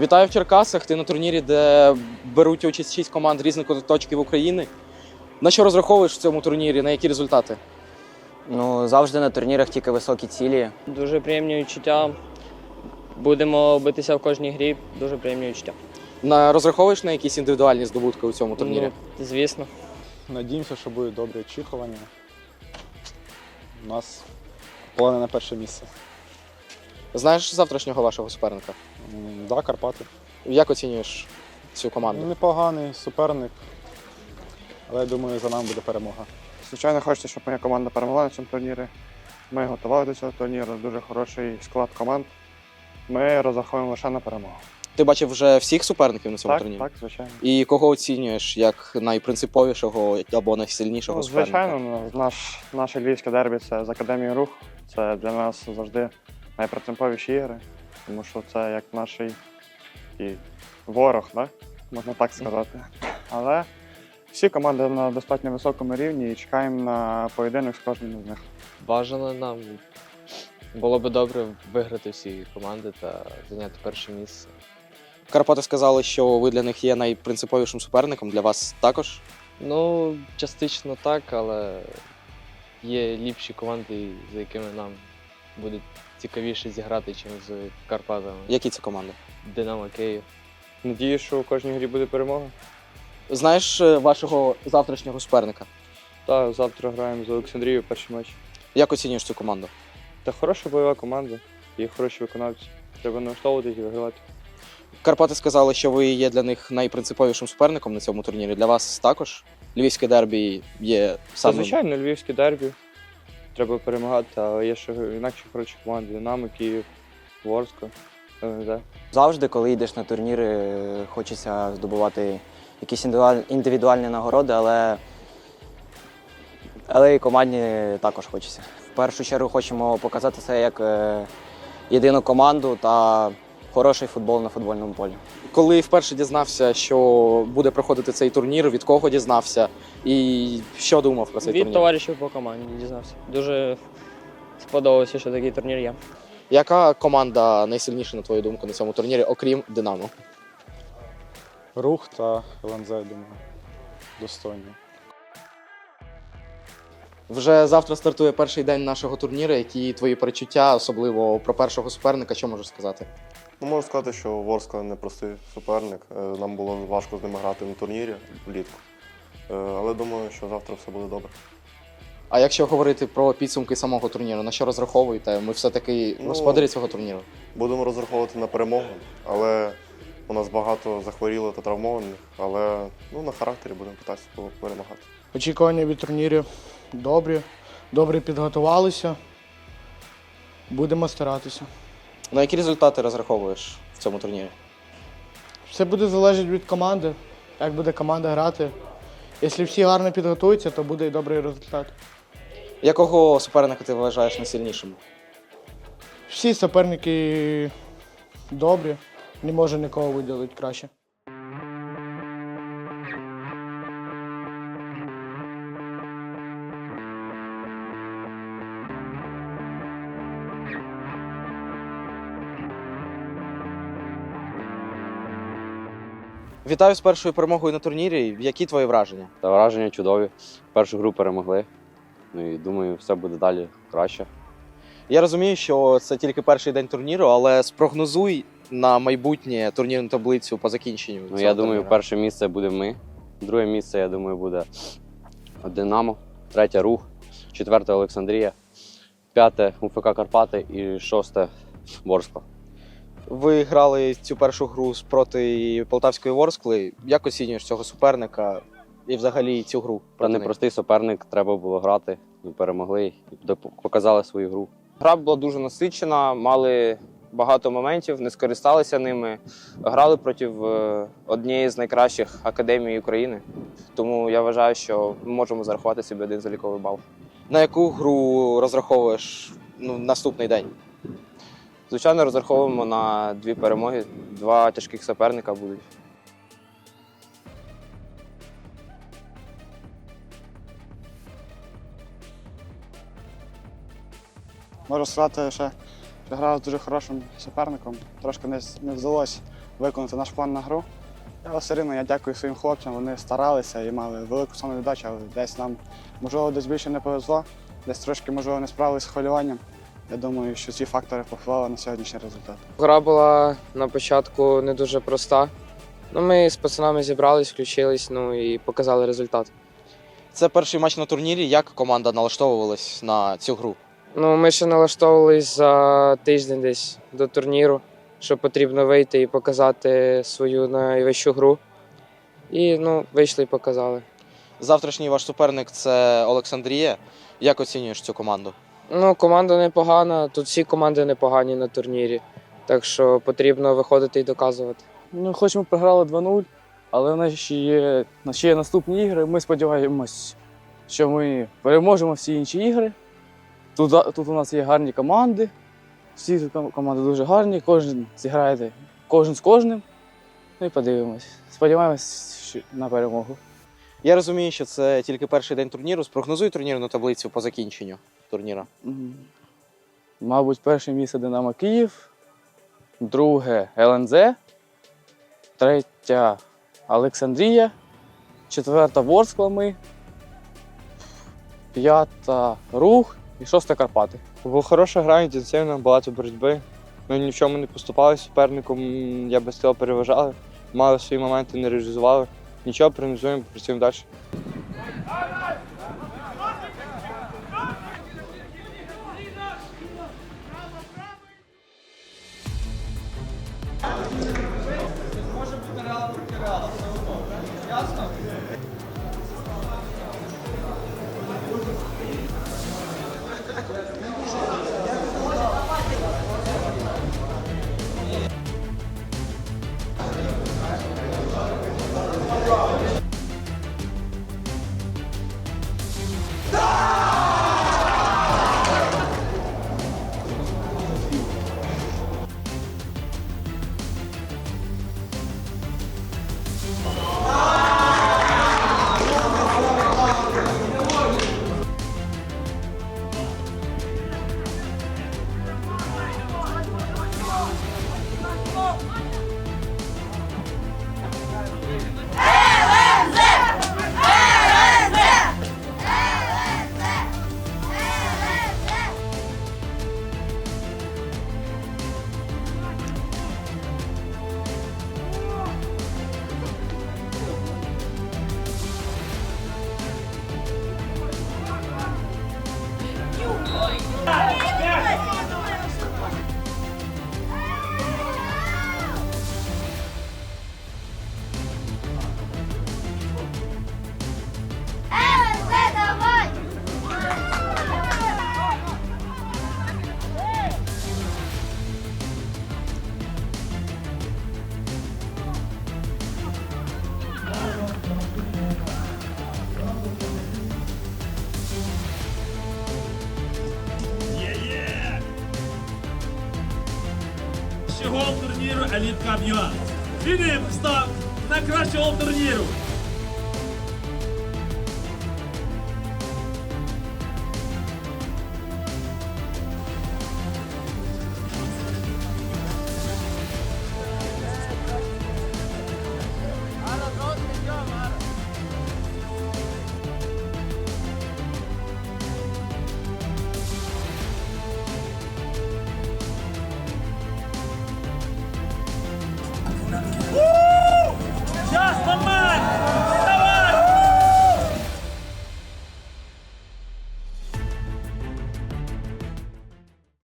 Вітаю в Черкасах. Ти на турнірі, де беруть участь шість команд різних куточків України. На що розраховуєш в цьому турнірі? На які результати? Ну, завжди на турнірах тільки високі цілі. Дуже приємні відчуття. Будемо битися в кожній грі. Дуже приємні відчуття. На розраховуєш на якісь індивідуальні здобутки у цьому турнірі? Ну, звісно. Надіємося, що буде добре очікування. У нас плани на перше місце. Знаєш завтрашнього вашого суперника? Да, Карпати. Як оцінюєш цю команду? Непоганий суперник, але я думаю, за нами буде перемога. Звичайно, хочеться, щоб моя команда перемогла на цьому турнірі. Ми готували до цього турніру, дуже хороший склад команд. Ми розраховуємо лише на перемогу. Ти бачив вже всіх суперників на цьому Так, турнірі? так, звичайно. І кого оцінюєш як найпринциповішого або найсильнішого Ну, суперника? звичайно, ну, наш, наше львівське дербі це з Академією Рух. Це для нас завжди найпринциповіші ігри, тому що це як наш і ворог, да? можна так сказати. Але всі команди на достатньо високому рівні і чекаємо на поєдинок з кожним з них. Бажано нам було би добре виграти всі команди та зайняти перше місце. Карпати сказали, що ви для них є найпринциповішим суперником. Для вас також? Ну, частично так, але є ліпші команди, за якими нам буде цікавіше зіграти, ніж з Карпатами. Які це команди? Динамо Київ. Надію, що у кожній грі буде перемога. Знаєш е, вашого завтрашнього суперника? Так, завтра граємо з Олександрією перший матч. Як оцінюєш цю команду? Та хороша бойова команда, є хороші виконавці. Треба налаштовуватись і вигравати. Карпати сказали, що ви є для них найпринциповішим суперником на цьому турнірі. Для вас також Львівське дербі є саме. звичайно, львівське дербі. Треба перемагати, але є ще інакші хороші команди. Динамо, Київ, Ворскла, ЛНЗ. Завжди, коли йдеш на турніри, е, хочеться здобувати якісь індивідуальні нагороди, але, але і командні також хочеться. В першу чергу хочемо показати це як е, єдину команду та хороший футбол на футбольному полі. Коли вперше дізнався, що буде проходити цей турнір, від кого дізнався і що думав про цей Від турнір? товаришів по команді дізнався. Дуже сподобалося, що такий турнір є. Яка команда найсильніша, на твою думку, на цьому турнірі, окрім Динамо? Рух та ЛНЗ, я думаю, достойні. Вже завтра стартує перший день нашого турніру. Які твої перечуття, особливо про першого суперника, що можеш сказати? Ну, можу сказати, що Ворскла непростий суперник. Е, Нам було важко з ними грати на турнірі влітку. Е, Але думаю, що завтра все буде добре. А якщо говорити про підсумки самого турніру, на що розраховуєте? Ми все-таки Ну, господарі цього турніру. Будемо розраховувати на перемогу, але у нас багато захворіло та травмованих, але ну, на характері будемо питатися перемагати. Очікування від турнірів добрі, добре підготувалися. Будемо старатися. На які результати розраховуєш в цьому турнірі? Все буде залежати від команди, як буде команда грати. Якщо всі гарно підготуються, то буде і добрий результат. Якого суперника ти вважаєш найсильнішим? Всі суперники добрі, не можу нікого виділити краще. Вітаю з першою перемогою на турнірі. Які твої враження? Та враження чудові. Першу гру перемогли. Ну і думаю, все буде далі краще. Я розумію, що це тільки перший день турніру, але спрогнозуй на майбутнє турнірну таблицю по закінченню. Ну цього я думаю, турніру. перше місце буде ми. Друге місце, я думаю, буде Динамо, третє рух, четверте Олександрія, п'яте УФК Карпати і шосте Ворскла. Ви грали цю першу гру проти Полтавської Ворскли. Як оцінюєш цього суперника і взагалі цю гру? Та непростий суперник, треба було грати. Ми перемогли і показали свою гру. Гра була дуже насичена, мали багато моментів, не скористалися ними. Грали проти е, однієї з найкращих академій України. Тому я вважаю, що ми можемо зарахувати собі один заліковий бал. На яку гру розраховуєш ну, наступний день? Звичайно, розраховуємо на дві перемоги. Два тяжких суперника будуть. Можу сказати, що грав з дуже хорошим суперником. Трошки не, не вдалося виконати наш план на гру. Але все рівно я дякую своїм хлопцям, вони старалися і мали велику самовіддачу, але десь нам, можливо, десь більше не повезло, десь трошки, можливо, не справилися з хвилюванням. Я думаю, що ці фактори повпливали на сьогоднішній результат. Гра була на початку не дуже проста. Ну, ми з пацанами зібрались, включились, ну і показали результат. Це перший матч на турнірі. Як команда налаштовувалась на цю гру? Ну, ми ще налаштовувались за тиждень десь до турніру, що потрібно вийти і показати свою найвищу гру. І ну, вийшли і показали. Завтрашній ваш суперник це Олександрія. Як оцінюєш цю команду? Ну, команда непогана, тут всі команди непогані на турнірі. Так що потрібно виходити і доказувати. Ну, хоч ми програли 2-0, але в нас ще є, ще є наступні ігри. Ми сподіваємось, що ми переможемо всі інші ігри. Тут, тут у нас є гарні команди. Всі тут команди дуже гарні, кожен зіграє кожен з кожним. Ну і подивимось. Сподіваємось на перемогу. Я розумію, що це тільки перший день турніру. Спрогнозуй турнірну таблицю по закінченню турніру. Мабуть, перше місце Динамо Київ, друге ЛНЗ, третя Олександрія, четверта Ворскла ми, п'ята Рух і шоста Карпати. Була хороша гра, інтенсивна, багато боротьби. Ми ні в чому не поступали суперником, я без цього переважали. Мали свої моменти, не реалізували. Нічого, принизуємо, працюємо далі. Кращого турніру Еліт Кап ЮА. Філіп став на кращого турніру.